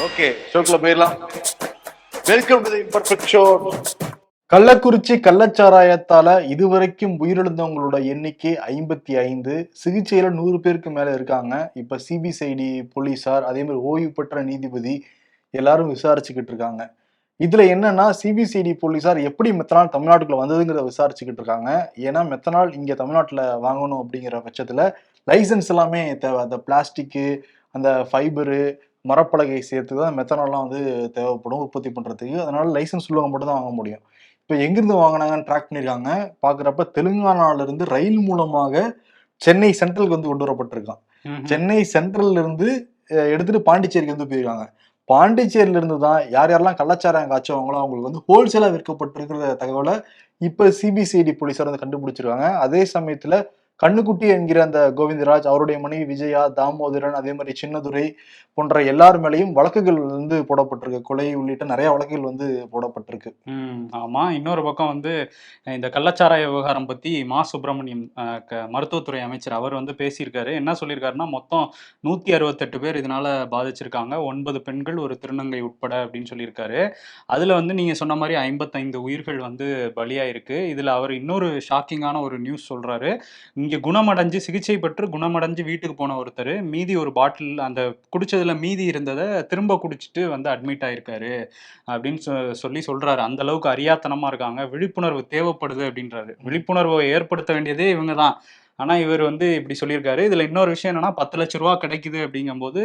Okay ஷோக்குள்ள போயிடலாம். Welcome to imperfect show Kallakurichi கள்ளச்சாராயத்தால இதுவரைக்கும் உயிரிழந்தவங்களோட எண்ணிக்கை ஐம்பத்தி ஐந்து. சிகிச்சையில நூறு பேருக்கு மேல இருக்காங்க. இப்ப சிபிசிஐடி போலீசார் அதே மாதிரி ஓய்வு பெற்ற நீதிபதி எல்லாரும் விசாரிச்சுக்கிட்டு இருக்காங்க. இதுல என்னன்னா சிபிசிஐடி போலீசார் எப்படி மெத்தனால் தமிழ்நாட்டுக்குள்ள வந்ததுங்கிறத விசாரிச்சுக்கிட்டு இருக்காங்க. ஏன்னா மெத்தனால் இங்க தமிழ்நாட்டுல வாங்கணும் அப்படிங்கிற பட்சத்துல லைசன்ஸ் எல்லாமே தேவை. அந்த பிளாஸ்டிக்கு அந்த ஃபைபரு மரப்பலகை சேர்த்து தான் மெத்தனால்லாம் வந்து தேவைப்படும் உற்பத்தி பண்றதுக்கு. அதனால லைசன்ஸ் உள்ளவங்க மட்டும் தான் வாங்க முடியும். இப்போ எங்கிருந்து வாங்கினாங்கன்னு ட்ராக் பண்ணியிருக்காங்க. பார்க்குறப்ப தெலுங்கானால இருந்து ரயில் மூலமாக சென்னை சென்ட்ரலுக்கு வந்து கொண்டு வரப்பட்டிருக்கான். சென்னை சென்ட்ரல்ல இருந்து எடுத்துட்டு பாண்டிச்சேரிக்கு வந்து போயிருக்காங்க. பாண்டிச்சேரியில இருந்து தான் யார் யாரெல்லாம் கள்ளச்சாராயம் காய்ச்சவங்களோ அவங்களுக்கு வந்து ஹோல்சேலா விற்கப்பட்டிருக்கிற தகவலை இப்ப சிபிசிஐடி போலீசார் வந்து கண்டுபிடிச்சிருக்காங்க. அதே சமயத்துல கண்ணுக்குட்டி என்கிற அந்த கோவிந்தராஜ் அவருடைய மனைவி விஜயா தாமோதரன் அதே மாதிரி சின்னதுரை போன்ற எல்லார் மேலேயும் வழக்குகள் வந்து போடப்பட்டிருக்கு. கொலை உள்ளிட்ட நிறைய வழக்குகள் வந்து போடப்பட்டிருக்கு. ஆமா. இன்னொரு பக்கம் வந்து இந்த கள்ளச்சாராய விவகாரம் பத்தி மா. சுப்பிரமணியம் க- மருத்துவத்துறை அமைச்சர் அவர் வந்து பேசியிருக்காரு. என்ன சொல்லியிருக்காருன்னா மொத்தம் நூத்தி அறுபத்தெட்டு பேர் இதனால பாதிச்சிருக்காங்க. ஒன்பது பெண்கள் ஒரு திருநங்கை உட்பட அப்படின்னு சொல்லியிருக்காரு. அதுல வந்து நீங்க சொன்ன மாதிரி ஐம்பத்தைந்து உயிர்கள் வந்து பலியாயிருக்கு. இதுல அவர் இன்னொரு ஷாக்கிங்கான ஒரு நியூஸ் சொல்றாரு. இங்க இங்கே குணமடைஞ்சு சிகிச்சை பெற்று குணமடைஞ்சு வீட்டுக்கு போன ஒருத்தர் மீதி ஒரு பாட்டில் அந்த குடிச்சதுல மீதி இருந்ததை திரும்ப குடிச்சிட்டு வந்து அட்மிட் ஆயிருக்காரு அப்படின்னு சொ- சொல்லி சொல்றாரு. அந்த அளவுக்கு அறியாத்தனமா இருக்காங்க. விழிப்புணர்வு தேவைப்படுது அப்படின்றாரு. விழிப்புணர்வை ஏற்படுத்த வேண்டியதே இவங்க தான். ஆனா இவர் வந்து இப்படி சொல்லியிருக்காரு. இதுல இன்னொரு விஷயம் என்னன்னா பத்து லட்ச ரூபா கிடைக்குது அப்படிங்கும்போது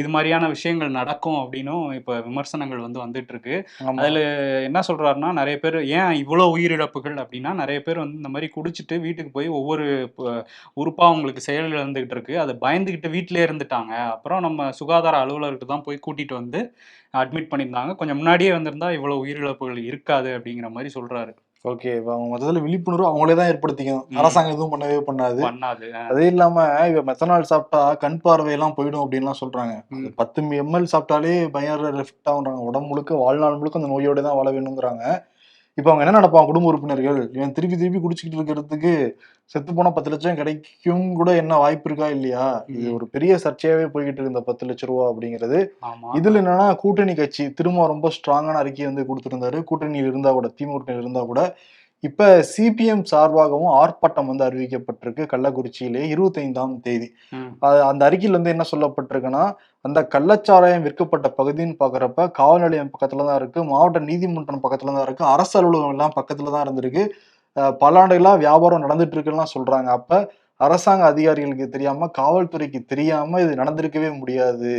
இது மாதிரியான விஷயங்கள் நடக்கும் அப்படின்னும் இப்ப விமர்சனங்கள் வந்து வந்துட்டு இருக்கு. அதுல என்ன சொல்றாருன்னா நிறைய பேர் ஏன் இவ்வளோ உயிரிழப்புகள் அப்படின்னா நிறைய பேர் வந்து இந்த மாதிரி குடிச்சிட்டு வீட்டுக்கு போய் ஒவ்வொரு உறுப்பா அவங்களுக்கு செயல் இழந்துகிட்டு இருக்கு. அதை பயந்துகிட்டு வீட்டிலே இருந்துட்டாங்க. அப்புறம் நம்ம சுகாதார அலுவலர்கிட்ட தான் போய் கூட்டிட்டு வந்து அட்மிட் பண்ணியிருந்தாங்க. கொஞ்சம் முன்னாடியே வந்திருந்தா இவ்வளவு உயிரிழப்புகள் இருக்காது அப்படிங்கிற மாதிரி சொல்றாரு. ஓகே இப்போ அவங்க முதல்ல விழிப்புணர்வு அவங்களே தான் ஏற்படுத்திக்கணும். அரசாங்கம் எதுவும் பண்ணவே பண்ணாது. அதே இல்லாம இவ மெத்தனால் சாப்பிட்டா கண் பார்வையெல்லாம் போயிடும் அப்படின்லாம் சொல்றாங்க. பத்து எம்எல் சாப்பிட்டாலே பயங்கர எஃபெக்ட் ஆகுறாங்க உடம்பு முழுக்க வாழ்நாள் முழுக்க அந்த நோயோட தான் வாழ வேணுங்கிறாங்க இப்போ அவங்க என்ன நினைப்பாங்க? குடும்ப உறுப்பினர்கள். இவன் திருப்பி திருப்பி குடிச்சிக்கிட்டு இருக்கிறதுக்கு செத்து போனா பத்து லட்சம் கிடைக்கும் கூட என்ன வாய்ப்பு இருக்கா? இல்லையா? இது. ஒரு பெரிய சர்ச்சையாவே போய்கிட்டு இருக்கு இந்த பத்து லட்ச ரூபா அப்படிங்கிறது. இதுல என்னன்னா கூட்டணி கட்சி திரும்ப ரொம்ப ஸ்ட்ராங்கான அறிக்கையை வந்து கொடுத்திருந்தாரு. கூட்டணியில் இருந்தா கூட திமுக இருந்தா கூட இப்ப சிபிஎம் சார்பாகவும் ஆர்ப்பாட்டம் வந்து அறிவிக்கப்பட்டிருக்கு. கள்ளக்குறிச்சியிலே இருபத்தைந்தாம் தேதி. அந்த அறிக்கையில் வந்து என்ன சொல்லப்பட்டிருக்குன்னா அந்த கள்ளச்சாராயம் விற்கப்பட்ட பகுதின்னு பாக்குறப்ப காவல் நிலையம் பக்கத்துல தான் இருக்கு மாவட்ட நீதிமன்றம் பக்கத்துல தான் இருக்கு அரசு அலுவலகம் எல்லாம் பக்கத்துல தான் இருந்திருக்கு. பல ஆண்டுகளா வியாபாரம் நடந்துட்டு இருக்குன்னு சொல்றாங்க. அப்ப அரசாங்க அதிகாரிகளுக்கு தெரியாம காவல்துறைக்கு தெரியாம இது நடந்திருக்கவே முடியாது.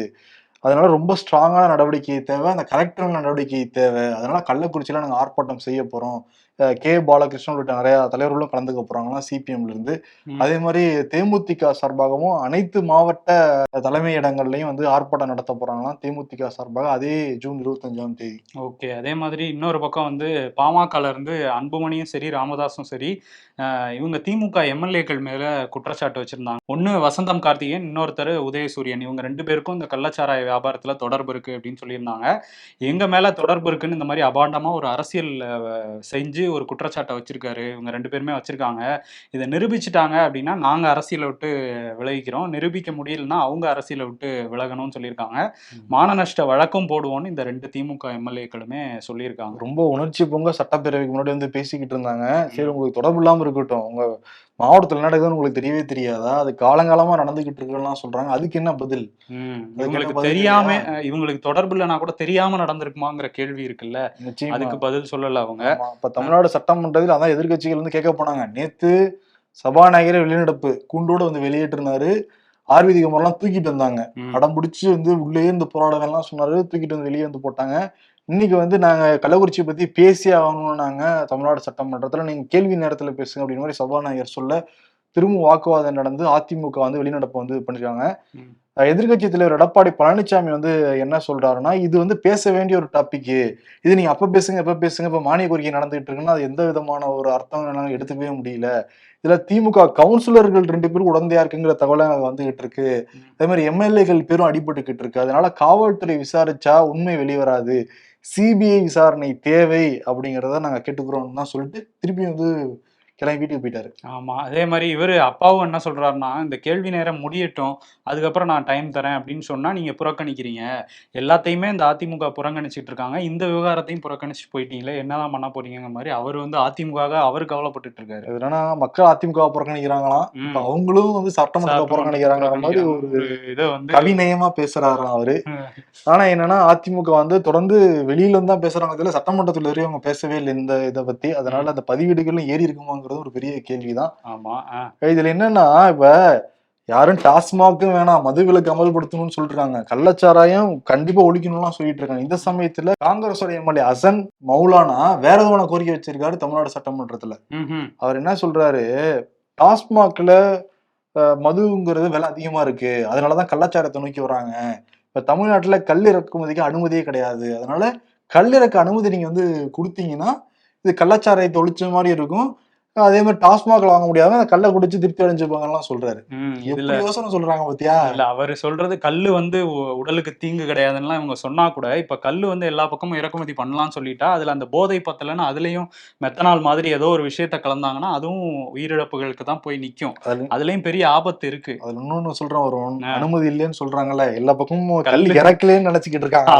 அதனால ரொம்ப ஸ்ட்ராங்கான நடவடிக்கை தேவை. அந்த கலெக்டர் நடவடிக்கை தேவை. அதனால கள்ளக்குறிச்சியில நாங்க ஆர்ப்பாட்டம் செய்ய போறோம். அஹ் கே. பாலகிருஷ்ணன் உள்ளிட்ட நிறைய தலைவர்களும் கலந்துக்க போறாங்களாம் சிபிஎம்ல இருந்து. அதே மாதிரி தேமுதிக சார்பாகவும் அனைத்து மாவட்ட தலைமை இடங்கள்லயும் வந்து ஆர்ப்பாட்டம் நடத்த போறாங்களாம் தேமுதிக சார்பாக அதே ஜூன் இருபத்தஞ்சாம் தேதி. ஓகே. அதே மாதிரி இன்னொரு பக்கம் வந்து பாமகல இருந்து அன்புமணியும் சரி ராமதாஸும் சரி இவங்க திமுக எம்எல்ஏக்கள் மேல குற்றச்சாட்டு வச்சிருந்தாங்க. ஒன்னு வசந்தம் கார்த்திகேயன் இன்னொருத்தர் உதயசூரியன். இவங்க ரெண்டு பேருக்கும் இந்த கள்ளச்சாராய வியாபாரத்துல தொடர்பு இருக்கு அப்படின்னு சொல்லியிருந்தாங்க. எங்க மேல தொடர்பு இருக்குன்னு இந்த மாதிரி அபாண்டமா ஒரு அரசியல் செஞ்சு ஒரு குற்றச்சாட்டை வச்சிருக்காரு. இவங்க ரெண்டு பேருமே வச்சிருக்காங்க. இதை நிரூபிச்சிட்டாங்க அப்படின்னா நாங்க அரசியலை விட்டு விலகிக்கிறோம். நிரூபிக்க முடியலன்னா அவங்க அரசியலை விட்டு விலகணும்னு சொல்லியிருக்காங்க. மான நஷ்ட வழக்கும் போடுவோம்னு இந்த ரெண்டு திமுக எம்எல்ஏக்களுமே சொல்லியிருக்காங்க. ரொம்ப உணர்ச்சி பொங்க சட்டப்பேரவைக்கு முன்னாடி வந்து பேசிக்கிட்டு இருந்தாங்க. சரி உங்களுக்கு தொடர்பு இல்லாம இருக்கட்டும். உங்க மாவட்டத்துல நடக்குதுன்னு உங்களுக்கு தெரியவே தெரியாதா? அது காலங்காலமா நடந்துகிட்டு இருக்குலாம் சொல்றாங்க. அதுக்கு என்ன பதில்? இவங்களுக்கு தெரியாம? இவங்களுக்கு தொடர்பு இல்லைனா கூட தெரியாம நடந்திருக்குமாங்கிற கேள்வி இருக்குல்ல. அதுக்கு பதில் சொல்லல அவங்க. இப்ப தமிழ்நாடு சட்டமன்றத்தில் அதான் எதிர்க்கட்சிகள் வந்து கேட்க போனாங்க. நேத்து சபாநாயகரை வெளிநடப்பு. கூண்டோட வந்து வெளியேற்றினாரு. ஆர்விதி குமார்லாம் தூக்கிட்டு வந்தாங்க. அடம் பிடிச்சி வந்து உள்ளே இருந்து போராடலாம் சொன்னாரு. தூக்கிட்டு வந்து வெளியே வந்து போட்டாங்க. இன்னைக்கு வந்து நாங்க கள்ளக்குறிச்சி பத்தி பேசி ஆகணும்னு நாங்க தமிழ்நாடு சட்டமன்றத்துல நீங்க கேள்வி நேரத்துல பேசுங்க அப்படின்னு மாதிரி சபாநாயகர் சொல்ல திரும்ப வாக்குவாதம் நடந்து அதிமுக வந்து வெளிநடப்பு வந்து பண்ணிருக்காங்க. எதிர்கட்சி தலைவர் எடப்பாடி பழனிசாமி வந்து என்ன சொல்றாருன்னா இது வந்து பேச வேண்டிய ஒரு டாபிக் இது நீங்க அப்ப பேசுங்க எப்ப பேசுங்க இப்ப மானிய கோரிக்கை நடந்துகிட்டு இருக்குன்னா அது எந்த விதமான ஒரு அர்த்தம் என்னால எடுத்துக்கவே முடியல. இதுல திமுக கவுன்சிலர்கள் ரெண்டு பேரும் உடந்தையா இருக்குங்கிற தகவலை வந்துகிட்டு இருக்கு. அதே மாதிரி எம்எல்ஏக்கள் பேரும் அடிபட்டுக்கிட்டு இருக்கு. அதனால காவல்துறை விசாரிச்சா உண்மை வெளிவராது. சிபிஐ விசாரணை தேவை அப்படிங்கிறத நாங்க கேட்டுக்கிறோம்னு தான் சொல்லிட்டு திருப்பி வந்து கிளம்பி வீட்டுக்கு போயிட்டாரு. ஆமா அதே மாதிரி இவரு அப்பாவும் என்ன சொல்றாருன்னா இந்த கேள்வி நேரம் முடியட்டும் அதுக்கப்புறம் நான் டைம் தரேன் அப்படின்னு சொன்னா நீங்க புறக்கணிக்கிறீங்க. எல்லாத்தையுமே இந்த அதிமுக புறக்கணிச்சிட்டு இருக்காங்க. இந்த விவகாரத்தையும் புறக்கணிச்சு போயிட்டீங்களே என்னதான் பண்ண போறீங்கிற மாதிரி அவர் வந்து அதிமுக அவர் கவலைப்பட்டுட்டு இருக்காரு. என்னன்னா மக்கள் அதிமுக புறக்கணிக்கிறாங்களாம். அவங்களும் வந்து சட்டமன்றத்தை புறக்கணிக்கிறாங்கிற மாதிரி ஒரு இதை வந்து கவிநயமா பேசுறாராம் அவரு. ஆனா என்னன்னா அதிமுக வந்து தொடர்ந்து வெளியில இருந்து பேசுறாங்க. சட்டமன்றத்துல வரையும் அவங்க பேசவே இல்லை இந்த இதை பத்தி. அதனால அந்த பதிவீடுகளும் ஏறி இருக்குமாங்கிறது ஒரு பெரிய கேள்விதான். ஆமா இதுல என்னன்னா இப்ப யாரும் டாஸ்மாக்கும் வேணாம் மதுவிலக்கு அமல்படுத்தணும்னு சொல்லிருக்காங்க கள்ளச்சாராயம் கண்டிப்பா ஒழிக்கணும்லாம் சொல்லிட்டு இருக்காங்க இந்த சமயத்துல காங்கிரஸோட எம்எல்ஏ அசன் மௌலானா வேற எதுவான கோரிக்கை வச்சிருக்காரு தமிழ்நாடு சட்டமன்றத்துல. அவர் என்ன சொல்றாரு? டாஸ்மாக்ல மதுங்கிறது விலை அதிகமா இருக்கு. அதனாலதான் கள்ளச்சாரத்தை நோக்கி வராங்க. இப்ப தமிழ்நாட்டுல கல் இறக்குமதிக்கு அனுமதியே கிடையாது. அதனால கல் இறக்க அனுமதி நீங்க வந்து கொடுத்தீங்கன்னா இது கள்ளச்சாராயத்தை ஒழிச்ச மாதிரி இருக்கும். அதே மாதிரி டாஸ்மாக்ல வாங்க முடியாம அந்த கல்லை குடிச்சு திருப்தி அடைஞ்சுப்பாங்கலாம் சொல்றாரு. இதுல யோசனை சொல்றாங்க பாத்தியா? இல்ல அவர் சொல்றது கல்லு வந்து உடலுக்கு தீங்கு கிடையாதுன்னா இவங்க சொன்னா கூட இப்ப கல்லு வந்து எல்லா பக்கமும் இறக்குமதி பண்ணலாம்னு சொல்லிட்டா அதுல அந்த போதை பத்தலைன்னு அதுலயும் மெத்தனால் மாதிரி ஏதோ ஒரு விஷயத்த கலந்தாங்கன்னா அதுவும் உயிரிழப்புகளுக்கு தான் போய் நிக்கும். அதுல அதுலயும் பெரிய ஆபத்து இருக்கு. அதுல இன்னொன்னு சொல்றேன் வரும். அனுமதி இல்லைன்னு சொல்றாங்கல்ல எல்லா பக்கமும் கல். இறக்கலன்னு நினைச்சுக்கிட்டு இருக்காங்க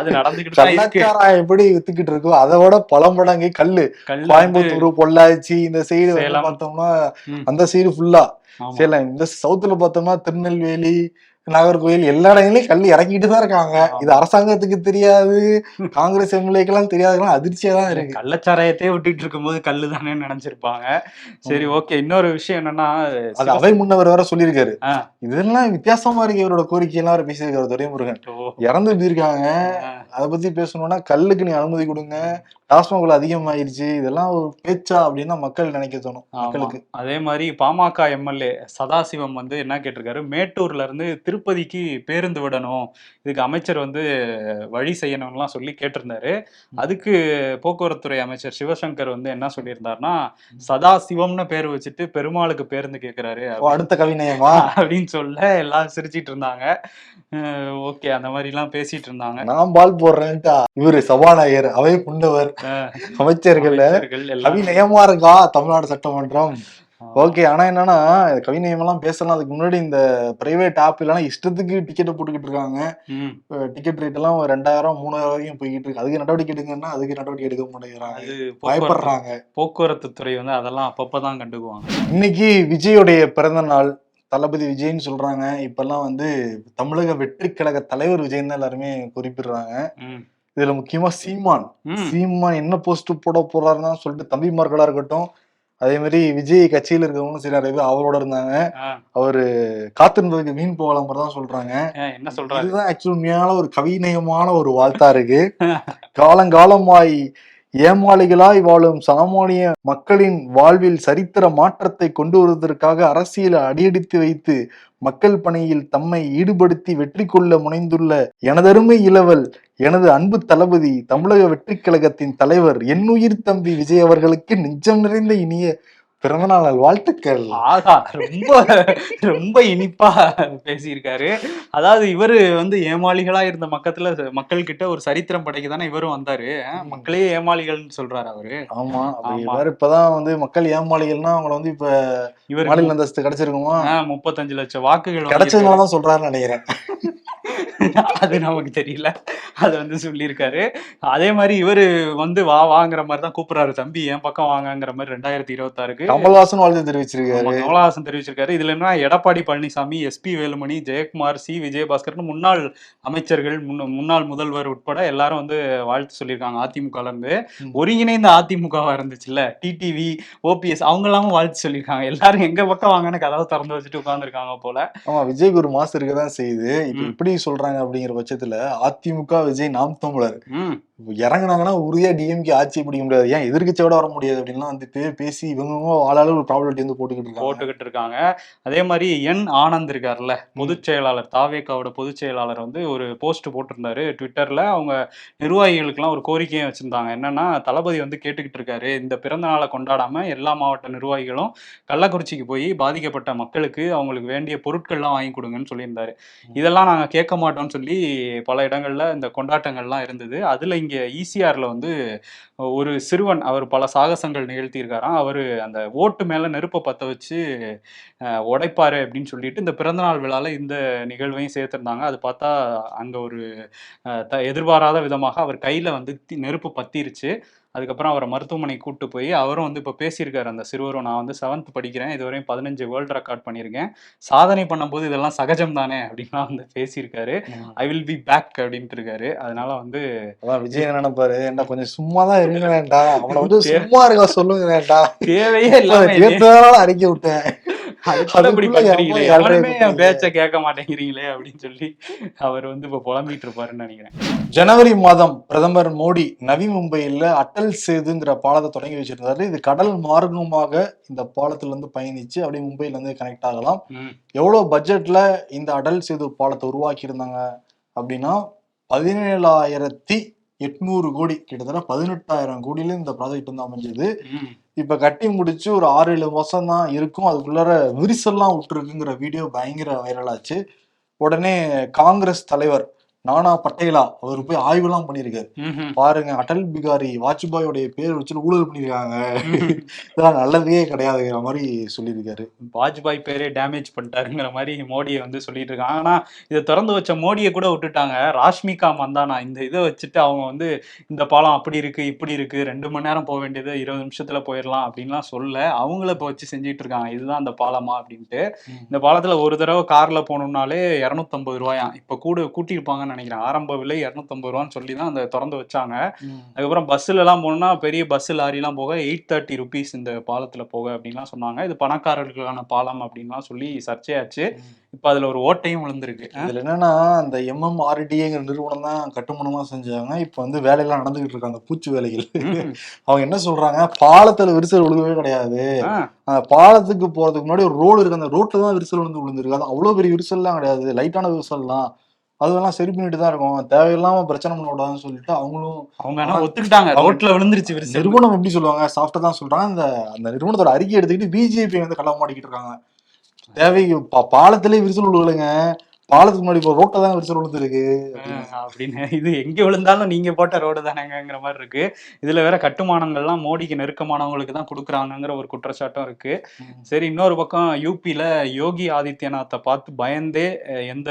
அது நடந்துகிட்டு எப்படி வித்துக்கிட்டு இருக்கோ அதை விட பல மடங்கு கல்லு. கோயம்புத்தூர் பொள்ளாச்சி இந்த சைடு. பார்த்தோம்னா. அந்த சைடு ஃபுல்லா. சேலம். இந்த சவுத்துல பார்த்தோம்னா திருநெல்வேலி நாகர்கோயில் எல்லா இடங்களையும் கல் இறக்கிட்டு தான் இருக்காங்க. இது அரசாங்கத்துக்கு தெரியாது காங்கிரஸ் எம்எல்ஏக்கெல்லாம் தெரியாதுலாம் அதிர்ச்சியா தான் இருக்கு. கள்ளச்சாராயத்தையே விட்டுட்டு இருக்கும்போது கல்லு தானே நினைச்சிருப்பாங்க. சரி ஓகே. இன்னொரு விஷயம் என்னன்னா அது அவை முன்னவர் வேற சொல்லியிருக்காரு. இதெல்லாம் வித்தியாசமா இருக்கு இவரோட கோரிக்கையெல்லாம் அவர் பேசியிருக்காரு துரைமுருகன். இறந்து போயிருக்காங்க. அதை பத்தி பேசணும்னா கல்லுக்கு நீ அனுமதி கொடுங்க. டாஸ்மாக் அதிகமாயிருச்சு. இதெல்லாம் ஒரு பேச்சா அப்படின்னு மக்கள் நினைக்க தோணும். மக்களுக்கு. அதே மாதிரி பாமக எம்எல்ஏ சதாசிவம் வந்து என்ன கேட்டிருக்காரு? மேட்டூர்ல இருந்து திருப்பதிக்கு பேருந்து விடணும். இதுக்கு அமைச்சர் வந்து வழி செய்யணும்லாம் சொல்லி கேட்டிருந்தாரு. அதுக்கு போக்குவரத்துறை அமைச்சர் சிவசங்கர் வந்து என்ன சொல்லியிருந்தாருன்னா சதாசிவம்னு பேர் வச்சுட்டு பெருமாளுக்கு பேருந்து கேட்கிறாரு அடுத்த கவிநயமா? அப்படின்னு சொல்ல எல்லாரும் சிரிச்சிட்டு இருந்தாங்க. ஓகே அந்த மாதிரி எல்லாம் பேசிட்டு இருந்தாங்க. நான் பால் போடுறேன்ட்டா. இவரு சபாநாயகர் அவை புண்டவர். அமைச்சர்கள் கவிநயமா இருக்கா தமிழ்நாடு சட்டமன்றம். ஓகே ஆனா என்னன்னா கவிநயம் எல்லாம் பேசலாம். அதுக்கு முன்னாடி இந்த பிரைவேட் ஆப் எல்லாம் இஷ்டத்துக்கு டிக்கெட் போட்டுக்கிட்டு இருக்காங்க. டிக்கெட் ரேட் எல்லாம் ரெண்டாயிரம் மூணாயிரம் வரைக்கும் போய்கிட்டு இருக்கு. அதுக்கு நடவடிக்கை எடுங்கன்னா அதுக்கு நடவடிக்கை எடுக்க மாட்டேங்கிறாங்க. பயப்படுறாங்க. போக்குவரத்து துறை வந்து அதெல்லாம் அப்பப்பதான் கண்டுக்குவாங்க. இன்னைக்கு விஜயோடைய பிறந்த நாள் தளபதி விஜய்னு சொல்றாங்க. இப்பெல்லாம் வந்து தமிழக வெற்றி கழக தலைவர் விஜய்னு தான் எல்லாருமே குறிப்பிடுறாங்க. இதுல முக்கியமா சீமான். சீமான் என்ன போஸ்ட் போட போறாருன்னு சொல்லிட்டு தம்பிமார்களா இருக்கட்டும் அதே மாதிரி விஜய் கட்சியில இருக்கவங்களும் சரி நிறைய பேர் அவரோட இருந்தாங்க. அவரு காத்திருந்ததுக்கு மீன் போகலாம் தான் சொல்றாங்க. என்ன சொல்றாரு? இதுதான் ஆக்சுவலி உண்மையான ஒரு கவிநயமான ஒரு வாழ்த்தா இருக்கு. காலங்காலமாய் ஏமாளிகளாய் வாழும் சாமானிய மக்களின் வாழ்வில் சரித்திர மாற்றத்தை கொண்டு வருவதற்காக அரசியல் அடியெடுத்து வைத்து மக்கள் பணியில் தம்மை ஈடுபடுத்தி வெற்றி கொள்ள முனைந்துள்ள எனதருமை இளவல் எனது அன்பு தளபதி தமிழக வெற்றி கழகத்தின் தலைவர் என்னுயிர் தம்பி விஜய் அவர்களுக்கு நிஜம் நிறைந்த இனிய பிறந்தநாள் வாழ்த்துக்கள். ஆகா ரொம்ப ரொம்ப இனிப்பா பேசியிருக்காரு. அதாவது இவரு வந்து ஏமாளிகளா இருந்த மக்கத்துல மக்கள் கிட்ட ஒரு சரித்திரம் படைக்க தானே இவரும் வந்தாரு. மக்களே ஏமாளிகள்னு சொல்றாரு அவரு. ஆமா. வேற இப்பதான் வந்து மக்கள் ஏமாளிகள்னா அவங்கள வந்து இப்ப இவரு மாநில அந்தஸ்து கிடைச்சிருக்குமா? முப்பத்தஞ்சு லட்சம் வாக்குகள். கிடைச்சதுனாலதான் சொல்றாருன்னு நினைக்கிறேன். அது நமக்கு தெரியல. அது வந்து சொல்லியிருக்காரு. அதே மாதிரி இவரு வந்து வா வாங்குற மாதிரி தான் கூப்பிடுறாரு தம்பி. என் பக்கம் வாங்கங்கிற மாதிரி ரெண்டாயிரத்தி இருபத்தாறுக்கு. கமல்ஹாசன் வாழ்த்து தெரிவிச்சிருக்காரு. கமலஹாசன் தெரிவிச்சிருக்காரு. இதுல என்ன எடப்பாடி பழனிசாமி எஸ்பி வேலுமணி ஜெயக்குமார் சி விஜயபாஸ்கர்னு முன்னாள் அமைச்சர்கள் முன்ன- முன்னாள் முதல்வர் உட்பட எல்லாரும் வந்து வாழ்த்து சொல்லியிருக்காங்க அதிமுக இருந்து. ஒருங்கிணைந்த அதிமுகவா இருந்துச்சுல்ல டிடிவி ஓபிஎஸ் அவங்க எல்லாமும் வாழ்த்து சொல்லியிருக்காங்க. எல்லாரும் எங்க பக்கம் வாங்கன்னு கதவை திறந்து வச்சுட்டு உட்காந்துருக்காங்க போல. ஆமா விஜய்க்கு ஒரு மாசம் இருக்கதான் செய்யுது. இப்ப ம். எப்படி சொல்றாங்க அப்படிங்கிற பட்சத்துல அதிமுக விஜய் நாம் தமிழர். இறங்குனாங்கன்னா உறுதியா டிஎம்கே ஆட்சி பிடிக்க முடியாது. ஏன் எதிர்க்கட்சியோட வர முடியாது அப்படின்லாம் வந்து பே- பேசி இவங்க ஆளாளு ஒரு ப்ராப்ளம் வந்து போட்டுக்கிட்டு இருக்காங்க. போட்டுக்கிட்டு இருக்காங்க. அதே மாதிரி என் ஆனந்த் இருக்கார்ல பொதுச் செயலாளர் தாவேக்காவோட பொதுச் செயலாளர் வந்து ஒரு போஸ்ட் போட்டிருந்தாரு ட்விட்டர்ல அவங்க நிர்வாகிகளுக்கெல்லாம் ஒரு கோரிக்கையும் வச்சிருந்தாங்க. என்னன்னா தளபதி வந்து கேட்டுக்கிட்டு இருக்காரு இந்த பிறந்த நாளை கொண்டாடாம எல்லா மாவட்ட நிர்வாகிகளும் கள்ளக்குறிச்சிக்கு போய் பாதிக்கப்பட்ட மக்களுக்கு அவங்களுக்கு வேண்டிய பொருட்கள்லாம் வாங்கி கொடுங்கன்னு சொல்லியிருந்தாரு. இதெல்லாம் நாங்க கேட்க மாட்டோம்னு சொல்லி பல இடங்கள்ல இந்த கொண்டாட்டங்கள்லாம் இருந்தது. அதுல இங்கே ஈசிஆரில் வந்து ஒரு சிறுவன் அவர் பல சாகசங்கள் நிகழ்த்தியிருக்காராம். அவர் அந்த ஓட்டு மேலே நெருப்பை பற்ற வச்சு உடைப்பார் உடைப்பாரு அப்படின்னு சொல்லிட்டு இந்த பிறந்தநாள் விழாவில் இந்த நிகழ்வையும் சேர்த்துருந்தாங்க. அது பார்த்தா அங்கே ஒரு த- எதிர்பாராத விதமாக அவர் கையில் வந்து தி- நெருப்பு பத்திருச்சு. அதுக்கப்புறம் அவரை மருத்துவமனைக்கு கூட்டு போய் அவரும் வந்து இப்போ பேசியிருக்காரு அந்த சிறுவரும். நான் வந்து செவன்த் படிக்கிறேன். இதுவரையும் பதினஞ்சு வேர்ல்டு ரெக்கார்ட் பண்ணியிருக்கேன். சாதனை பண்ணும்போது இதெல்லாம் சகஜம் தானே அப்படின்லாம் வந்து பேசியிருக்காரு. ஐ வில் பி பேக் அப்படின்ட்டு இருக்காரு. அதனால வந்து அதான் விஜய் என்ன நினைப்பாரு? என்ன கொஞ்சம் சும்மா தான் இருங்க வேண்டாம் அவனை வந்து சும்மா இருக்க சொல்லுங்க வேண்டாம் தேவையே இல்லாம அடிக்க விட்டேன். பண்றீங்களே என் பேச்ச கேட்க மாட்டேங்கிறீங்களே அப்படின்னு சொல்லி அவர் வந்து இப்ப புலம்பிட்டு இருப்பாருன்னு நினைக்கிறேன். ஜனவரி மாதம் பிரதமர் மோடி நவி மும்பையில் அட்டல் சேதுங்கிற பாலத்தை தொடங்கி வச்சிருந்தாரு. இது கடல் மார்க்கமாக இந்த பாலத்துல இருந்து பயணிச்சு அப்படியே மும்பைல இருந்து கனெக்ட் ஆகலாம். எவ்வளவு பட்ஜெட்ல இந்த அடல் சேது பாலத்தை உருவாக்கி இருந்தாங்க அப்படின்னா பதினேழாயிரத்தி எட்நூறு கோடி. கிட்டத்தட்ட பதினெட்டாயிரம் கோடியில இந்த ப்ராஜெக்ட் வந்து அமைஞ்சது. இப்ப கட்டி முடிச்சு ஒரு ஆறு ஏழு மாசம் தான் இருக்கும். அதுக்குள்ளார விரிசல்லாம் விட்டுருக்குங்கிற வீடியோ பயங்கர வைரல் ஆச்சு. உடனே காங்கிரஸ் தலைவர் நானா பட்டேலா அவர் போய் ஆய்வுலாம் பண்ணியிருக்காரு ம்ஹும். பாருங்க அடல் பிகாரி வாஜ்பாயோடைய பேர் வச்சு ஊழல் பண்ணியிருக்காங்க ம்ஹும். இதெல்லாம் நல்லதே கிடையாதுங்கிற மாதிரி சொல்லியிருக்காரு. வாஜ்பாய் பேரே டேமேஜ் பண்ணிட்டாருங்கிற மாதிரி மோடியை வந்து சொல்லிட்டு இருக்காங்க ஆனா இதை திறந்து வச்ச மோடியை கூட விட்டுட்டாங்க. ராஷ்மிகா மந்தானா இந்த இதை வச்சுட்டு அவங்க வந்து இந்த பாலம் அப்படி இருக்கு இப்படி இருக்கு ரெண்டு மணி நேரம் போக வேண்டியது இருபது நிமிஷத்துல போயிடலாம் அப்படின்லாம் சொல்ல அவங்கள இப்போ வச்சு செஞ்சுட்டு இருக்காங்க. இதுதான் அந்த பாலமா அப்படின்ட்டு. இந்த பாலத்துல ஒரு தடவை கார்ல போகணும்னாலே இரநூத்தம்பது ரூபாயாம். இப்ப கூட நினைக்கிறேன். ஆரம்ப விலை இரநூத்தம்பது ரூபான்னு சொல்லி தான் அந்த திறந்து வச்சாங்க. அதுக்கப்புறம் பஸ்ஸில் எல்லாம் போனோம்னா பெரிய பஸ் லாரிலாம் போக எயிட் தேர்ட்டி ருபீஸ் இந்த பாலத்துல போக அப்படின்லாம் சொன்னாங்க. இது பணக்காரர்களுக்கான பாலம் அப்படின்லாம் சொல்லி சர்ச்சையாச்சு. இப்போ அதுல ஒரு ஓட்டையும் விழுந்திருக்கு. இதுல என்னன்னா அந்த எம்எம்ஆர்டிங்கிற நிறுவனம் தான் கட்டுமானமா செஞ்சாங்க. இப்ப வந்து வேலையெல்லாம் நடந்துகிட்டு இருக்காங்க. பூச்சி வேலைகள். அவங்க என்ன சொல்றாங்க? பாலத்துல விரிசல் விழுகவே கிடையாது. பாலத்துக்கு போறதுக்கு முன்னாடி ஒரு ரோடு இருக்கு. அந்த ரோட்ல தான் விரிசல் விழுந்து விழுந்திருக்கு. அது அவ்வளவு பெரிய விரிசல்லாம் கிடையாது. லைட்டான விரிசல்லாம். அதெல்லாம் சரி பண்ணிட்டு தான் இருக்கும். தேவையில்லாம பிரச்சனை பண்ண விடாதுன்னு சொல்லிட்டு அவங்களும் அவங்க ஒத்துக்கிட்டாங்க. ரோட்ல விழுந்துருச்சு நிறுவனம் எப்படி சொல்லுவாங்க? சாஃப்டா தான் சொல்றாங்க. அந்த அந்த நிறுவனத்தோட அறிக்கை எடுத்துக்கிட்டு பிஜேபி வந்து களவு மாட்டிக்கிட்டு இருக்காங்க தேவை பாலத்திலே விரிசல் விழுகலைங்க. பாலத்துக்கு முன்னாடி இப்போ ரோட்ல தான் விரிசல் விழுந்துருக்கு அப்படின்னு. இது எங்க விழுந்தாலும் நீங்க போட்ட ரோடு தானேங்கிற மாதிரி இருக்கு. இதுல வேற கட்டுமானங்கள்லாம் மோடிக்கு நெருக்கமானவங்களுக்கு தான் கொடுக்குறாங்கங்கிற ஒரு குற்றச்சாட்டும் இருக்கு. சரி இன்னொரு பக்கம் யூபியில் யோகி ஆதித்யநாத்தை பார்த்து பயந்தே எந்த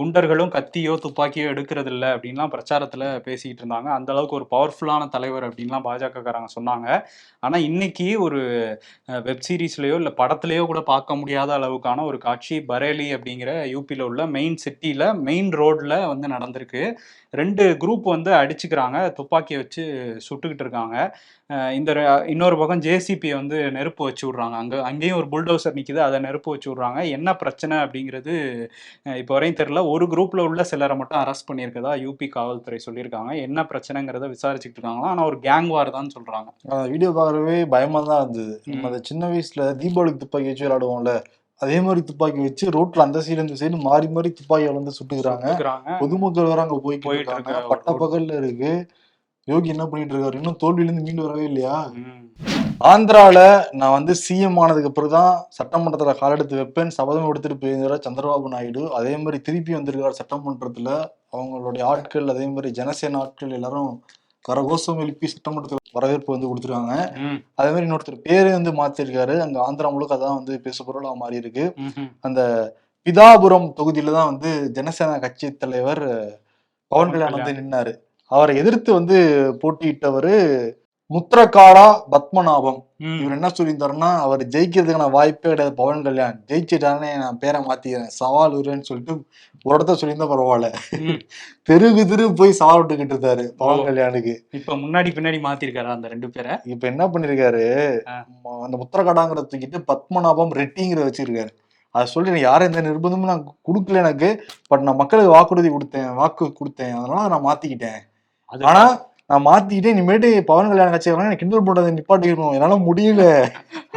குண்டர்களும் கத்தியோ துப்பாக்கியோ எடுக்கிறது இல்லை அப்படின்லாம் பிரச்சாரத்தில் பேசிக்கிட்டு இருந்தாங்க. அந்த அளவுக்கு ஒரு பவர்ஃபுல்லான தலைவர் அப்படின்லாம் பாஜகக்காரங்க சொன்னாங்க. ஆனால் இன்னைக்கு ஒரு வெப் சீரிஸ்லேயோ இல்லை படத்துலையோ கூட பார்க்க முடியாத அளவுக்கான ஒரு காட்சி பரேலி அப்படிங்கிற யூபியில் உள்ள மெயின் சிட்டியில் மெயின் ரோட்ல வந்து நடந்திருக்கு. ரெண்டு குரூப் வந்து அடிச்சுக்கிறாங்க துப்பாக்கியை வச்சு சுட்டுக்கிட்டு இருக்காங்க. இந்த இன்னொரு பக்கம் ஜேசிபியை வந்து நெருப்பு வச்சு விட்றாங்க. அங்கே அங்கேயும் ஒரு புல்டோசர் நிற்கிது அதை நெருப்பு வச்சு விட்றாங்க. என்ன பிரச்சனை அப்படிங்கிறது இப்போ வரையும் தெரில ஒரு குரூப்பில் உள்ள சிலரை மட்டும் அரெஸ்ட் பண்ணியிருக்கதா யூபி காவல்துறை சொல்லியிருக்காங்க. என்ன பிரச்சனைங்கிறத விசாரிச்சுக்கிட்டு இருக்காங்களா? ஆனால் ஒரு கேங் வார் தான் சொல்கிறாங்க வீடியோ பார்க்கறவே பயமா தான் இருந்தது. நம்ம சின்ன வயசுல தீபாவளிக்கு துப்பாக்கி வச்சு விளையாடுவோம்ல. அதே மாதிரி துப்பாக்கி வச்சு ரோட்ல அந்த சைடு இந்த சைடு மாறி மாறி துப்பாக்கியை வந்து சுட்டுக்கிறாங்க. பொதுமக்கள் வேற அங்க போயிட்டு போயிட்டு பட்ட பகல்ல இருக்கு. யோகி என்ன பண்ணிட்டு இருக்காரு? இன்னும் தோல்வியில இருந்து மீண்டு வரவே இல்லையா. ஆந்திரால நான் வந்து சிஎம் ஆனதுக்கு அப்புறம் தான் சட்டமன்றத்துல காலெடுத்து வைப்பேன். சபதம் எடுத்துட்டு போயிருந்தார் சந்திரபாபு நாயுடு. அதே மாதிரி திருப்பி வந்திருக்காரு சட்டமன்றத்துல. அவங்களுடைய ஆட்கள் அதே மாதிரி ஜனசேனா ஆட்கள் எல்லாரும் கரகோஷம் எழுப்பி சட்டமன்றத்துல வரவேற்பு வந்து கொடுத்துருக்காங்க. அதே மாதிரி இன்னொருத்தர் பேரே வந்து மாத்திருக்காரு. அங்க ஆந்திரா முழுக்க அதான் வந்து பேசு பொருளா மாறி இருக்கு. அந்த பிதாபுரம் தொகுதியில தான் வந்து ஜனசேனா கட்சி தலைவர் பவன் கல்யாண் வந்து நின்னாரு. அவரை எதிர்த்து வந்து போட்டியிட்டவர் முத்திரகாடா பத்மநாபம். இவர் என்ன சொல்லியிருந்தாருன்னா அவர் ஜெயிக்கிறதுக்கான வாய்ப்பே கிடையாது பவன் கல்யாண். ஜெயிச்சிட்டானே நான் பேரை மாத்திக்கிறேன். சவால் விடுறேன்னு சொல்லிட்டு ஒரு இடத்த சொல்லியிருந்தா பரவாயில்ல. ம். தெருக்கு தெரு போய் சவால் விட்டுக்கிட்டு இருந்தாரு பவன். கல்யாணுக்கு. இப்ப முன்னாடி பின்னாடி மாத்திருக்காரா அந்த ரெண்டு பேரை? இப்ப என்ன பண்ணிருக்காரு? அந்த முத்திரகாடாங்கிற தூக்கிட்டு பத்மநாபம் ரெட்டிங்கிற வச்சிருக்காரு. அதை சொல்லி நான் யாரும் எந்த நிர்பந்தமும் நான் கொடுக்கல எனக்கு. பட் நான் மக்களுக்கு வாக்குறுதி கொடுத்தேன் வாக்கு கொடுத்தேன். அதனால நான் மாத்திக்கிட்டேன். ஆனா நான் மாத்திக்கிட்டே இனிமேட்டு பவன் கல்யாண கட்சி எனக்கு கிண்டல் பண்றதை நிப்பாட்டிக்கணும் என்னால முடியல.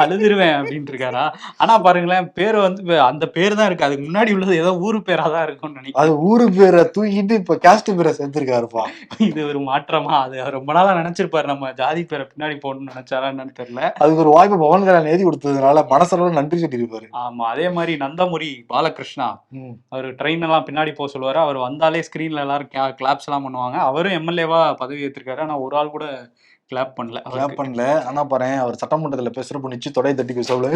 அழுதுருவேன் அப்படின்ட்டு இருக்காரா? ஆனா பாருங்களேன் பேர் வந்து அந்த பேர் தான் இருக்கு. அதுக்கு முன்னாடி உள்ளது ஏதோ ஊரு பேரா தான் இருக்கும்னு நினைக்கிறேன். அது ஊரு பேரை தூக்கிட்டு இப்ப கேஸ்ட் பேரை சேர்த்திருக்காருப்பா. இது ஒரு மாற்றமா? அது ரொம்ப நாளா நினைச்சிருப்பாரு. நம்ம ஜாதி பேரை பின்னாடி போடணும்னு நினைச்சாரா என்னன்னு தெரியல. அதுக்கு ஒரு வாய்ப்பு பவன் கல்யாண் எழுதி கொடுத்ததுனால மனசளவு நன்றி சொல்லியிருப்பாரு. ஆமா அதே மாதிரி நந்தமுரி பாலகிருஷ்ணா. அவர் ட்ரெயின் எல்லாம் பின்னாடி போக சொல்லுவாரு. அவர் வந்தாலே ஸ்கிரீன்ல எல்லாரும் கிளாப்ஸ் எல்லாம் பண்ணுவாங்க. அவரும் எம்எல்ஏவா பதவி ஏற்றிருக்காரு ஆனா ஒரு ஆள் கூட கிளாப் பண்ணல. கிளாப். பண்ணல. ஆனா பாரு அவர் சட்டமன்றத்துல பேசுறப்ப நிச்சு தொடைய தட்டி பேசல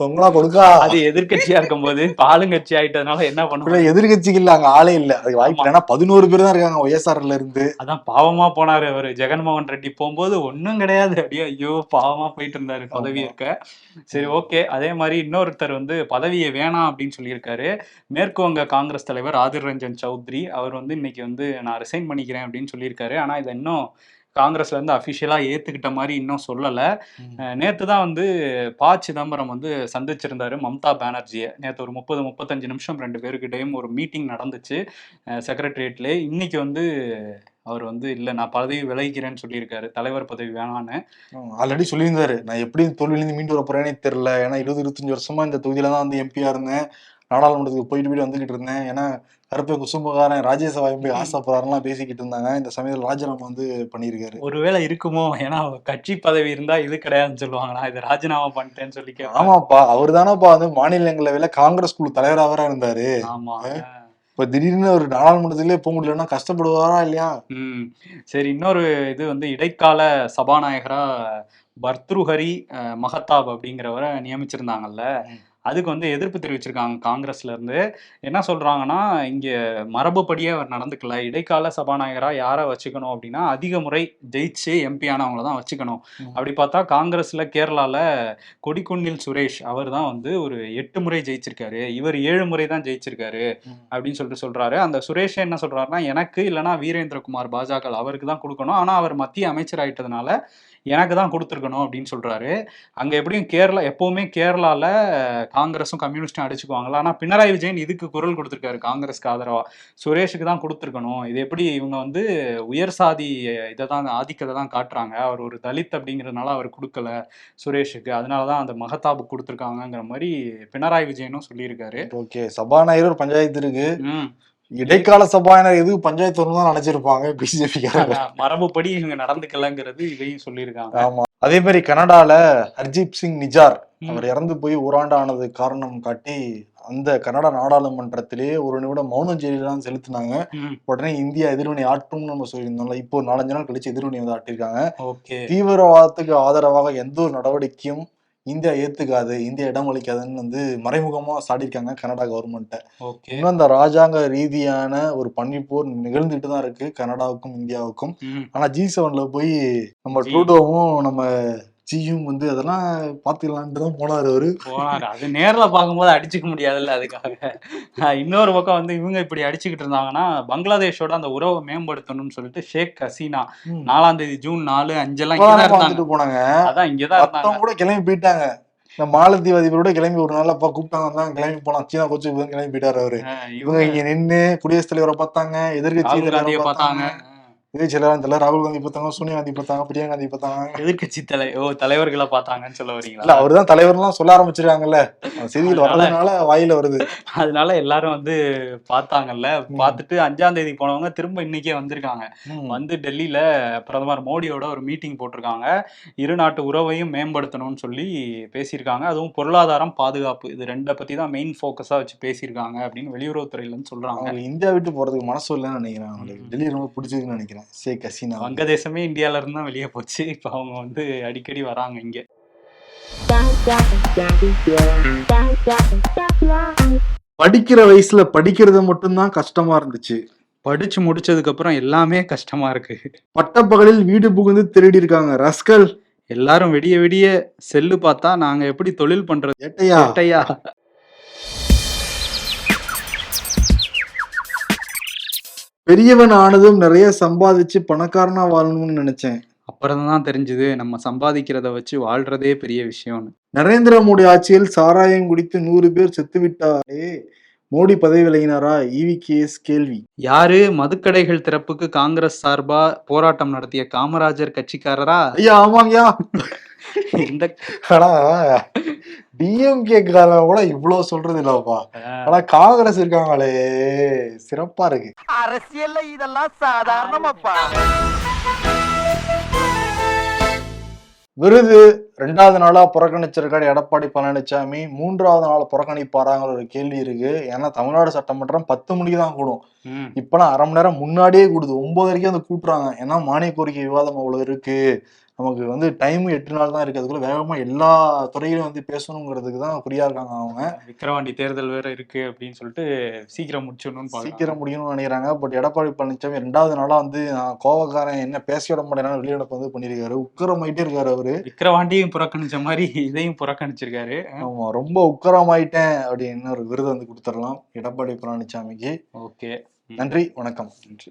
தொங்கலா கொடுக்கா. அது எதிர்க்கட்சியா இருக்கும்போது இப்ப ஆளுங்கட்சி ஆயிட்டதுனால என்ன பண்ணுவோம் எதிர்கட்சிக்கு இல்ல அங்க ஆளே இல்ல. அதுக்கு வாய்ப்பு இல்ல. ஏன்னா பதினோரு பேர் தான் இருக்காங்க ஒய்எஸ்ஆர்ல இருந்து. அதான் பாவமா போனாரு அவரு. ஜெகன்மோகன் ரெட்டி போகும்போது ஒண்ணும் கிடையாது. அப்படியே ஐயோ பாவமா போயிட்டு இருந்தாரு பதவி. இருக்க சரி ஓகே. அதே மாதிரி இன்னொருத்தர் வந்து பதவியை வேணாம் அப்படின்னு சொல்லியிருக்காரு. மேற்கு வங்க காங்கிரஸ் தலைவர் ஆதிர் ரஞ்சன் சௌத்ரி. அவர் வந்து இன்னைக்கு வந்து நான் ரிசைன் பண்ணிக்கிறேன் அப்படின்னு சொல்லியிருக்காரு. ஆனா இதை இன்னும் காங்கிரஸ்ல இருந்து அபிஷியலா ஏத்துக்கிட்ட மாதிரி இன்னும் சொல்லல. நேற்று தான் வந்து ப சிதம்பரம் வந்து சந்திச்சிருந்தாரு மம்தா பானர்ஜியை. நேற்று ஒரு முப்பது முப்பத்தஞ்சு நிமிஷம் ரெண்டு பேருக்கிட்டையும் ஒரு மீட்டிங் நடந்துச்சு. செக்ரட்டரியேட்ல இன்னைக்கு வந்து அவர் வந்து இல்லை நான் பதவி விலகிக்கிறேன்னு சொல்லியிருக்காரு. தலைவர் பதவி வேணான்னு. ஆல்ரெடி சொல்லியிருந்தாரு. நான் எப்படி தோல்வியிலிருந்து மீண்டு வர போறேனே தெரியல. ஏன்னா இருபது இருபத்தஞ்சு வருஷமா இந்த தொகுதியில தான் வந்து எம்பியா இருந்தேன். நாடாளுமன்றத்துக்கு போயிட்டு போயிட்டு வந்துகிட்டு இருந்தேன். ஏன்னா கருப்பை குசும்பகாரன் ராஜ்யசபா எம்பி ஆசைப்படுறாருலாம் பேசிக்கிட்டு இருந்தாங்க. இந்த சமயத்தில் ராஜினாமா வந்து பண்ணியிருக்காரு. ஒருவேளை இருக்குமோ? ஏன்னா கட்சி பதவி இருந்தா இது கிடையாதுன்னு சொல்லுவாங்க நான் இதை ராஜினாமா பண்ணிட்டேன்னு சொல்லி. ஆமாப்பா. அவர் தானப்பா வந்து மாநிலங்களவையில காங்கிரஸ் குழு தலைவரா வேற இருந்தாரு. ஆமா இப்ப திடீர்னு ஒரு நாடாளுமன்றத்திலே போக முடியலன்னா கஷ்டப்படுவாரா இல்லையா? ம். சரி இன்னொரு இது வந்து இடைக்கால சபாநாயகரா பர்த்ருஹரி மகத்தாப் அப்படிங்கிறவரை நியமிச்சிருந்தாங்கல்ல. அதுக்கு வந்து எதிர்ப்பு தெரிவிச்சிருக்காங்க காங்கிரஸ்ல இருந்து. என்ன சொல்றாங்கன்னா இங்க மரபுப்படியே அவர் நடந்துக்கல. இடைக்கால சபாநாயகரா யாரை வச்சுக்கணும் அப்படின்னா அதிக முறை ஜெயிச்சு எம்பி ஆனவங்கள தான் வச்சுக்கணும். அப்படி பார்த்தா காங்கிரஸ்ல கேரளால கொடிக்குன்னில் சுரேஷ் அவர் தான் வந்து ஒரு எட்டு முறை ஜெயிச்சிருக்காரு. இவர் ஏழு முறை தான் ஜெயிச்சிருக்காரு. அப்படின்னு சொல்லிட்டு சொல்றாரு. அந்த சுரேஷ் என்ன சொல்றாருன்னா எனக்கு இல்லைன்னா வீரேந்திரகுமார் பாஜக அவருக்கு தான் கொடுக்கணும். ஆனா அவர் மத்திய அமைச்சர் ஆயிட்டதுனால எனக்கு தான் கொடுத்துருக்கணும் அப்படின்னு சொல்றாரு. அங்க எப்படியும் கேரளா எப்பவுமே கேரளால காங்கிரஸும் கம்யூனிஸ்டும் அடிச்சுக்குவாங்களா ஆனா பினராயி விஜயன் இதுக்கு குரல் கொடுத்துருக்காரு காங்கிரஸ்க்கு ஆதரவா. சுரேஷுக்கு தான் கொடுத்துருக்கணும். இது எப்படி இவங்க வந்து உயர் சாதி இதை தான் ஆதிக்கத்தை தான் காட்டுறாங்க. அவர் ஒரு தலித் அப்படிங்கிறதுனால அவர் கொடுக்கல சுரேஷுக்கு. அதனாலதான் அந்த மகதாபு கொடுத்துருக்காங்கங்கிற மாதிரி பினராயி விஜயனும் சொல்லியிருக்காரு. ஓகே. சபாநாயகர் ஒரு பஞ்சாயத்து இருக்கு. இடைக்கால சபாநாயகர் எது பஞ்சாயத்து தான் நினைச்சிருப்பாங்க பிஜேபி மரபுப்படி இவங்க நடந்துக்கலங்கிறது இதையும் சொல்லியிருக்காங்க. ஆமா. அதே மாதிரி கனடால ஹர்ஜீப் சிங் நிஜார். அவர் இறந்து போய் ஓராண்டு ஆனது காரணம் காட்டி அந்த கனடா நாடாளுமன்றத்திலே ஒரு நிமிடம் மௌனம் ஜெயிலாம் செலுத்தினாங்க. உடனே இந்தியா எதிர்வினை ஆற்றும்னு நம்ம சொல்லியிருந்தோம்ல இப்போ நாலஞ்சு நாள் கழிச்சு எதிர்வினை வந்து ஆட்டிருக்காங்க தீவிரவாதத்துக்கு ஆதரவாக எந்த ஒரு நடவடிக்கையும் இந்தியா ஏத்துக்காது இந்தியா இடம் அளிக்காதுன்னு வந்து மறைமுகமா சாடியிருக்காங்க கனடா கவர்மெண்ட்டை இன்னும் அந்த ராஜாங்க ரீதியான ஒரு பன்னிப்போர் நிகழ்ந்துட்டு தான் இருக்கு கனடாவுக்கும் இந்தியாவுக்கும். ஆனா ஜி செவன்ல போய் நம்ம. ட்ரூடோவும் நம்ம ஜியும் வந்து அதெல்லாம் பாத்துக்கலான்ட்டு தான் போனாரு அவரு. போனாரு. அது நேர்ல பார்க்கும்போது அடிச்சுக்க முடியாதுல்ல அதுக்காக. இன்னொரு பக்கம் வந்து இவங்க இப்படி அடிச்சுக்கிட்டு இருந்தாங்கன்னா பங்களாதேஷோட அந்த உறவை மேம்படுத்தணும்னு சொல்லிட்டு ஷேக் ஹசீனா நாலாம் தேதி ஜூன் நாலு அஞ்செல்லாம் இங்கதான் இருந்தாங்க. போனாங்க. அதான் இங்கதான் இருந்தாங்க. மத்தவங்க கூட கிளம்பி போயிட்டாங்க. இந்த மாலத்தீவு அதிபரோட கிளம்பி ஒரு நாள் அப்பா கூப்பிட்டாங்க தான் கிளம்பி போலாம் சீனா கொச்சு கிளம்பி போயிட்டாரு அவரு. இவங்க இங்க நின்னு குடியரசுத் தலைவரை பார்த்தாங்க எதிர்கட்சி பார்த்தாங்க. தலைவர் தெரியல ராகுல் காந்தி பார்த்தாங்க சோனியா காந்தி பார்த்தாங்க பிரியங்கா காந்தி பார்த்தாங்க. எதிர்கட்சி தலை ஓ தலைவர்களை பார்த்தாங்கன்னு சொல்ல இல்ல வரீங்களா அவர்தான் தலைவர்லாம் சொல்ல ஆரம்பிச்சிருக்காங்கல்ல. அதனால- வர்றதுனால வாயில வருது. அதனால எல்லாரும் வந்து பார்த்தாங்கல்ல. பார்த்துட்டு அஞ்சாம் தேதி போனவங்க திரும்ப இன்னைக்கே வந்திருக்காங்க. வந்து டெல்லியில பிரதமர் மோடியோட ஒரு மீட்டிங் போட்டிருக்காங்க. இரு நாட்டு உறவையும் மேம்படுத்தணும்னு சொல்லி பேசியிருக்காங்க. அதுவும் பொருளாதாரம் பாதுகாப்பு இது ரெண்டை பத்தி தான் மெயின் ஃபோக்கஸா வச்சு பேசியிருக்காங்க அப்படின்னு வெளியுறவுத்துறையில இருந்து சொல்றாங்க இந்தியா விட்டு போறதுக்கு மனசு இல்லைன்னு நினைக்கிறேன். அவங்களுக்கு டெல்லி ரொம்ப பிடிச்சதுன்னு நினைக்கிறேன். ஷேக் ஹசீனா வங்கதேசமே இந்தியால இருந்து தான் வெளியே போச்சு. இப்போ அவங்க வந்து அடிக்கடி வராங்க இங்க. படிக்கிற வயசுல படிக்கிறது மட்டும்தான் கஷ்டமா இருந்துச்சு. படிச்சு முடிச்சதுக்கு அப்புறம் எல்லாமே கஷ்டமா இருக்கு. பட்டப்பகலில் வீடு புகுந்து திருடி இருக்காங்க. ரஸ்கல். எல்லாரும் விடிய விடிய செல்லு பார்த்தா நாங்க எப்படி தொழில் பண்றது? ஏட்டையா? ஏட்டையா? பெரியவன் ஆனதும் நிறைய சம்பாதிச்சு பணக்காரனா வாழணும்னு நினைச்சேன். அப்புறம் தான் தெரிஞ்சது நம்ம சம்பாதிக்கிறத வச்சு வாழ்றதே பெரிய விஷயம்னு. நரேந்திர மோடி ஆட்சியில் சாராயம் குடித்து நூறு பேர் செத்து விட்டாரே மோடி பதவி விலகினாரா? இவி கேஸ் கேள்வி. யாரு? மதுக்கடைகள் திறப்புக்கு காங்கிரஸ் சார்பா போராட்டம் நடத்திய காமராஜர் கட்சிக்காரரா? ஐயா ஆமாங்கய்யா. இந்த ஆனா டிஎம்கே கூட இவ்வளவு சொல்றது இல்லப்பா. ஆனா காங்கிரஸ் இருக்காங்களே சிறப்பா இருக்கு. அரசியல்ல இதெல்லாம் சாதாரணமாப்பா. விருது ரெண்டாவது நாளா புறக்கணிச்சிருக்காரு எடப்பாடி பழனிசாமி மூன்றாவது நாள் புறக்கணிப்பாராங்கிற ஒரு கேள்வி இருக்கு. ஏன்னா தமிழ்நாடு சட்டமன்றம் பத்து மணிக்கு தான் கூடும். இப்பெல்லாம் அரை மணி நேரம் முன்னாடியே கூடுது. ஒன்பது வரைக்கும் வந்து கூட்டுறாங்க. ஏன்னா மானிய கோரிக்கை விவாதம் அவ்வளவு இருக்கு. நமக்கு வந்து டைம் எட்டு நாள் தான் இருக்கு அதுக்குள்ள வேகமா எல்லா துறையிலும் வந்து பேசணுங்கிறதுக்கு தான் குறியா இருக்காங்க அவங்க. விக்கிரவாண்டி தேர்தல் வேற இருக்கு அப்படின்னு சொல்லிட்டு சீக்கிரம் முடிச்சிடணும்னு பாக்குறாங்க. சீக்கிரம் முடியணும்னு நினைக்கிறாங்க. பட் எடப்பாடி பழனிசாமி ரெண்டாவது நாளா வந்து நான் கோவக்காரன் என்ன பேச விட மாட்டேன்னு வெளியிடப்பு வந்து பண்ணியிருக்காரு. உக்கரமாயிட்டே இருக்காரு அவரு. விக்கிரவாண்டியும் புறக்கணிச்ச மாதிரி இதையும் புறக்கணிச்சிருக்காரு. ஆமா ரொம்ப உக்கரமாயிட்டேன் அப்படின்னு ஒரு விருது வந்து கொடுத்துடலாம் எடப்பாடி பழனிசாமிக்கு ஓகே. நன்றி வணக்கம். நன்றி.